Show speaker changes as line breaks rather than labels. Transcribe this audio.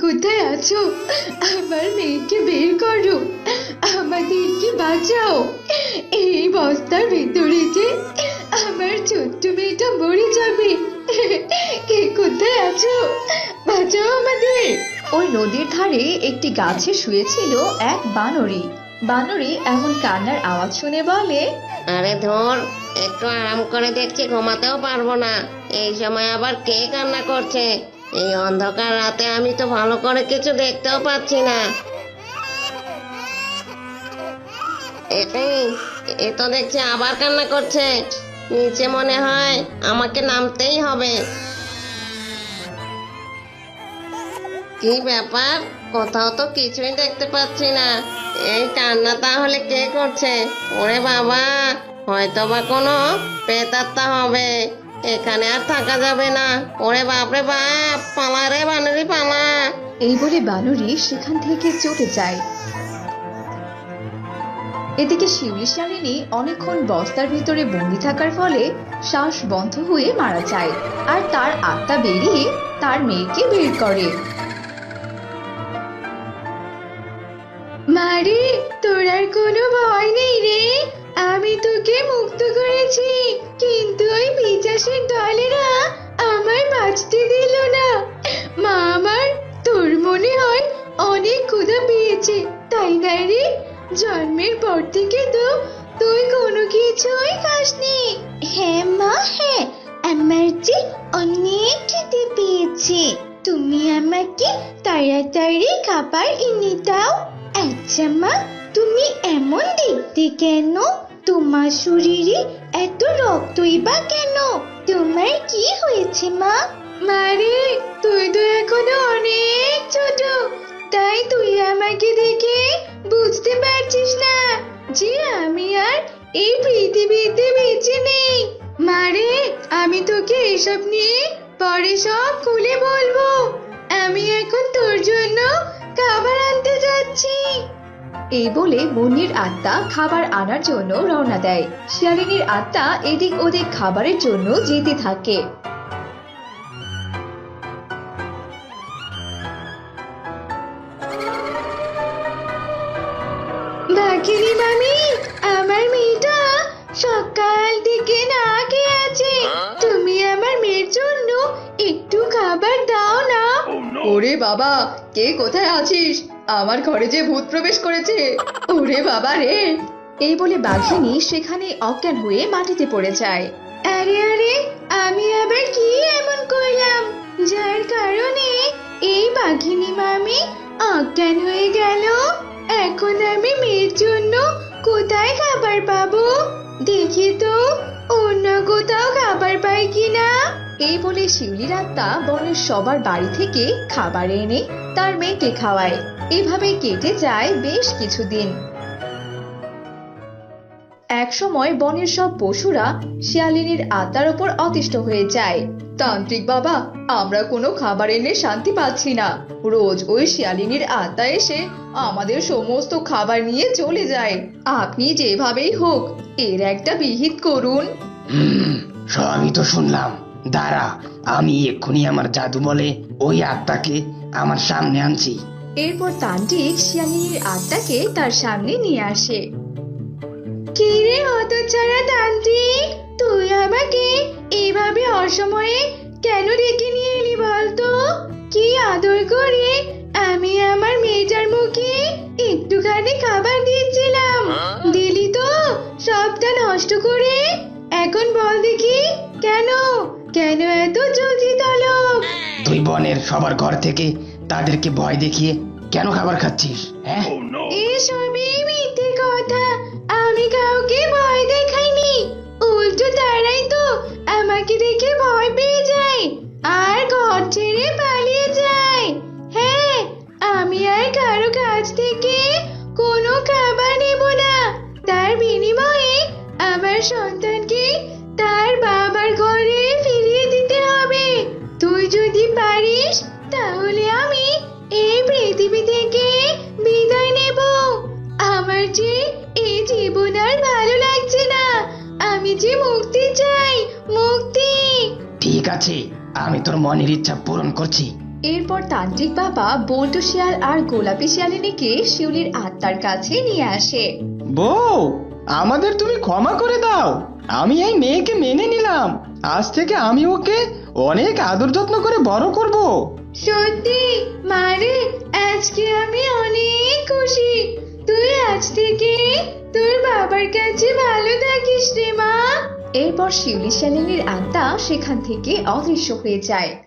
কোথায় আছো? আমার মেয়েকে বের করো। আমাদেরকে বাঁচাও। এই বস্তার ভিতরে যে আমার ছোট্ট মেয়েটা মরে যাবে। কে কোথায় আছো? বাঁচাও আমাদের। ওই নদীর ধারে একটি গাছে শুয়েছিল এক বানরী। বানরী এমন কান্নার আওয়াজ শুনে বলে
আরে ধর একটু আরাম করে দেখছি ঘুমাতেও পারব না। এই সময় আবার কে কান্না করছে? এই অন্ধকার রাতে আমি তো ভালো করে কিছু দেখতেও পাচ্ছি না। এটাই এ তো দেখছি আবার কান্না করছে। নিচে মনে হয় আমাকে নামতেই হবে। কি ব্যাপার? কোথাও তো কিছুই দেখতে পাচ্ছি না। এই কান্না তাহলে কে করছে? ওরে বাবা হয়তো বা কোনো পেতাত্তা হবে। এখানে আর থাকা যাবে না। ওরে বাপরে বাপ, পালা রে বানরি, পালা।
এই বলে বানরী সেখান থেকে চটে যায়। এদিকে শিউলি শালিনী অনেকক্ষণ বস্তার ভিতরে বন্দি থাকার ফলে শ্বাস বন্ধ হয়ে মারা যায় আর তার আত্মা বেরিয়ে তার মেয়েকে বের করে। মারে তোর আর কোনো ভয় নেই রে। আমি তোকে মুক্ত করেছি। কিন্তু পিচাসের দলেরা আমায় বাঁচতে দিল না। মা আমার, তোর মনে হয় অনেক ক্ষুধা পেয়েছে, তাই না রে? জন্মের পর থেকে তো তুই কোনো কিছুই খাসনি। হ্যাঁ মা হ্যাঁ আমার যে অনেক খেতে পেয়েছে। তুমি আমাকে তাড়াতাড়ি খাবার এনে দাও। আচ্ছা মা, তুমি এমন দেখতে কেন? তোমার শরীরে এত রক্তই বা কেন? তোমার কি হয়েছে, মা? মারে, তুই তো এখনও অনেক ছোট। তাই তুই আমাকে দেখে বুঝতে পারছিস না যে আমি আর এই পৃথিবীতে বেঁচে নেই। মারে, আমি তোকে এসব নিয়ে পরে সব খুলে বলব। আমি এখন তোর জন্য খাবার আনতে যাচ্ছি। এই বলে মুন্নির আত্মা খাবার আনার জন্য রওনা দেয়। শিয়ালিনীর আত্মা এদিক ওদিক খাবারের জন্য যেতে থাকে। মামি বাবা, কে কোথায় আছিস? আমার ঘরে যে ভূত প্রবেশ করেছে। ওরে বাবা রে। এই বলে বাঘিনী সেখানে অজ্ঞান হয়ে মাটিতে পড়ে যায়। আরে আরে, আমি আবার কি এমন করলাম? যার কারণে এই বাঘিনী মামি অজ্ঞান হয়ে গেল। এখন আমি মেয়ের জন্য কোথায় খাবার পাবো? দেখি তো, অন্য কোথাও খাবার পাই কিনা? এই বলে শিউলির আত্মা বনের সবার বাড়ি থেকে খাবার এনে তার মেয়েকে খাওয়ায়। এভাবে কেটে যায় বেশ কিছুদিন। এক সময় বনের সব পশুরা শিয়ালিনীর আত্মার ওপর অতিষ্ঠ হয়ে যায়। তান্ত্রিক বাবা, আমরা কোনো খাবার এনে শান্তি পাচ্ছি না। রোজ ওই শিয়ালিনীর আত্মা এসে আমাদের সমস্ত খাবার নিয়ে চলে যায়। আপনি যেভাবেই হোক, এর একটা বিহিত করুন।
সবই তো শুনলাম। দাঁড়া, আমি এক্ষুনি আমার জাদু বলে ওই আত্মাকে আমার সামনে আনছি।
এরপর তান্ত্রিক শিয়ালিনীর আত্মাকে তার সামনে নিয়ে আসে। কে রে হতচ্ছাড়া তান্ত্রিক? তুই আমাকে এইভাবে অসময়ে কেন ডেকে নিয়ে এলি বলতো? কি আদর করে আমি আমার মেয়েটার মুখে একটুখানি খাবার দিয়েছিলাম দিলি তো সবটা নষ্ট করে এত জলদি তলব
তুই বনের সবার ঘর থেকে তাদেরকে ভয় দেখিয়ে কেন খাবার খাচ্ছিস হ্যাঁ?
এসবই মিথ্যে কথা। আমি কাউকে ভয় দেখাইনি। উল্টো তারাই তো আমাকে দেখে ভয় পেয়ে যায় আর ঘর ছেড়ে পালিয়ে যায়। হ্যাঁ আমি আর কারও কাছ থেকে কোনো খাবার নেব না। তার বিনিময়ে আমার সন্তানকে পারিস? তাহলে আমি এই পৃথিবী থেকে বিদায় নেব। আমার যে এই জীবন আর ভালো লাগছে না। আমি যে মুক্তি চাই মুক্তি।
ঠিক আছে আমি তোর মনের ইচ্ছা পূরণ করছি।
এরপর তান্ত্রিক বাবা বল্টু শিয়াল আর গোলাপি শিয়ালিনীকে শিউলির আত্মার কাছে নিয়ে আসে।
বউ আমাদের তুমি ক্ষমা করে দাও। আমি এই মেয়েকে মেনে নিলাম। আজ থেকে আমি ওকে অনেক আদর যত্ন করে বড় করব।
সত্যি? মারে আজকে আমি অনেক খুশি। তুই আজ থেকে তোর বাবার কাছে ভালো থাকিস রে মা।
এরপর শিউলি শ্যালিনীর আত্মা সেখান থেকে অদৃশ্য হয়ে যায়।